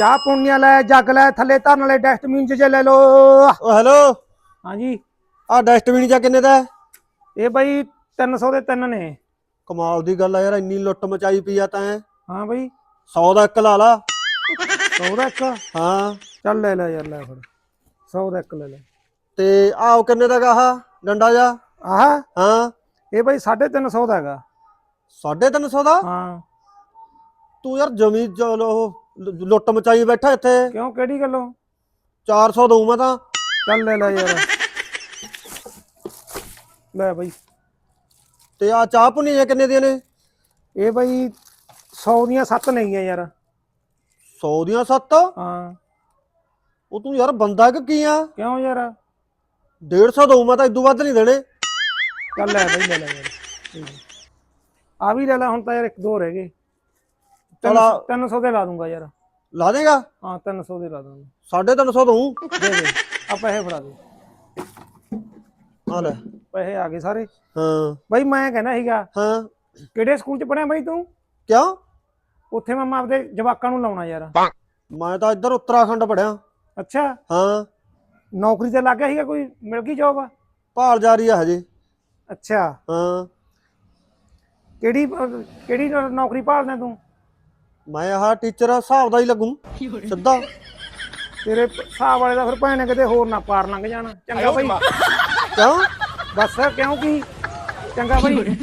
ਚਾਹ ਪੁੰਨੀਆਂ ਲੈ ਜੱਗ ਲੈ ਥੱਲੇ ਧਰਨ ਵਾਲੇ ਡਸਟਬਿਨ ਚ ਜੇ ਲੈ ਲੋ ਓ ਹੈਲੋ ਹਾਂਜੀ। ਆ ਡਸਟਬਿਨ ਜਾਂ ਕਿੰਨੇ ਦਾ? ਹੈ? ਇਹ ਬਾਈ 300 ਦੇ ਤਿੰਨ ਨੇ। ਕਮਾਲ ਦੀ ਗੱਲ ਆ ਯਾਰ ਇੰਨੀ ਲੁੱਟ ਮਚਾਈ ਪਈ ਆ ਤਾਂ ਹਾਂ। ਬਾਈ। 100 ਦਾ ਇੱਕ ਲਾ ਲਾ। 100 ਦਾ ਇੱਕ? ਹਾਂ। ਚੱਲ ਲੈ ਲੈ ਯਾਰ ਲੈ ਫਿਰ 100 ਦਾ ਇੱਕ ਲੈ ਲੈ। ਤੇ ਆਹ ਕਿੰਨੇ ਦਾ ਗਾ ਆਹ? ਡੰਡਾ ਜਾ। ਆਹ? ਹਾਂ। ਇਹ ਬਾਈ 350 ਦਾ ਹੈਗਾ। 350 ਦਾ? ਹਾਂ। ਤੂੰ ਯਾਰ ਜਮੀ ਚਲੋ ਉਹ ਲ- ਲੁੱਟ ਮਚਾਈ ਬੈਠਾ ਇੱਥੇ। ਕਿਉਂ? ਕਿਹੜੀ ਗੱਲੋਂ? 400 ਦਊ ਮੈਂ ਤਾਂ। ਚੱਲ ਲੈ ਲੈ ਯਾਰ। ਲੈ ਬਾਈ। ਤੇ ਆ ਚਾਹ ਪੁਣੀ ਜੇ ਕਿੰਨੇ ਦੀਆਂ ਨੇ? ਇਹ ਬਾਈ 100 ਦੀਆਂ 7 ਨਹੀਂ ਆ ਯਾਰ। 100 ਦੀਆਂ 7 ਹਾਂ। ਉਹ ਤੂੰ ਯਾਰ ਬੰਦਾ ਕਿ ਕੀ ਆ? ਕਿਉਂ ਯਾਰ? 150 ਦਊ ਮੈਂ ਤਾਂ ਇਦੋਂ ਵੱਧ ਨਹੀਂ ਦੇਣੇ। ਚੱਲ ਲੈ ਬਾਈ ਲੈ ਲੈ ਯਾਰ। ਆ ਵੀ ਲੈ ਲੈ ਹੁਣ ਤਾਂ ਯਾਰ ਇੱਕ ਦੋ ਰਹਿ ਗਏ। ਚੱਲ ਆ- 300 ਦੇ ਲਾ ਦੂੰਗਾ ਯਾਰ। ਲਾ ਦੇਗਾ? ਹਾਂ 300 ਦੇ ਲਾ ਦੂੰਗਾ। 350 ਦਊ? ਦੇ ਦੇ ਆ ਪੈਸੇ ਫੜਾ ਦੇ। ਆ ਲੈ। ਪੈਸੇ ਆ ਗਏ ਸਾਰੇ। ਹਾਂ। ਬਾਈ ਮੈਂ ਕਹਿੰਦਾ ਸੀਗਾ ਹਾਂ। ਕਿਹੜੇ ਸਕੂਲ ਚ ਪੜਿਆ ਬਾਈ ਤੂੰ? ਕਿਉਂ? ਉੱਥੇ ਮੈਂ ਆਪਦੇ ਜਵਾਕਾਂ ਨੂੰ ਲਾਉਣਾ ਯਾਰ। ਮੈਂ ਤਾਂ ਇੱਧਰ ਉੱਤਰਾਖੰਡ ਪੜਿਆ ਅੱਛਾ। ਹਾਂ। ਨੌਕਰੀ ਤੇ ਲੱਗ ਗਿਆ ਸੀਗਾ ਕੋਈ ਮਿਲ ਗਈ ਜੋਬ ਭਾਲ ਜਾਰੀ ਆ ਹਜੇ। ਅੱਛਾ। ਹਾਂ। ਕਿਹੜੀ ਕਿਹੜੀ ਨੌਕਰੀ ਭਾਲਦਾ ਤੂੰ? ਮੈਂ ਆਹ ਟੀਚਰ ਹਿਸਾਬ ਦਾ ਹੀ ਲੱਗੂ। ਸਿੱਧਾ। ਤੇਰੇ ਹਿਸਾਬ ਵਾਲੇ ਦਾ ਫਿਰ ਭੈਣੇ ਕਿਤੇ ਹੋਰ ਨਾ ਪਾਰ ਲੰਘ ਜਾਣਾ। ਚੰਗਾ ਬਾਈ। ਕਿਉਂ? ਬਸ ਕਿਉਂ ਕੀ? ਚੰਗਾ ਬਾਈ।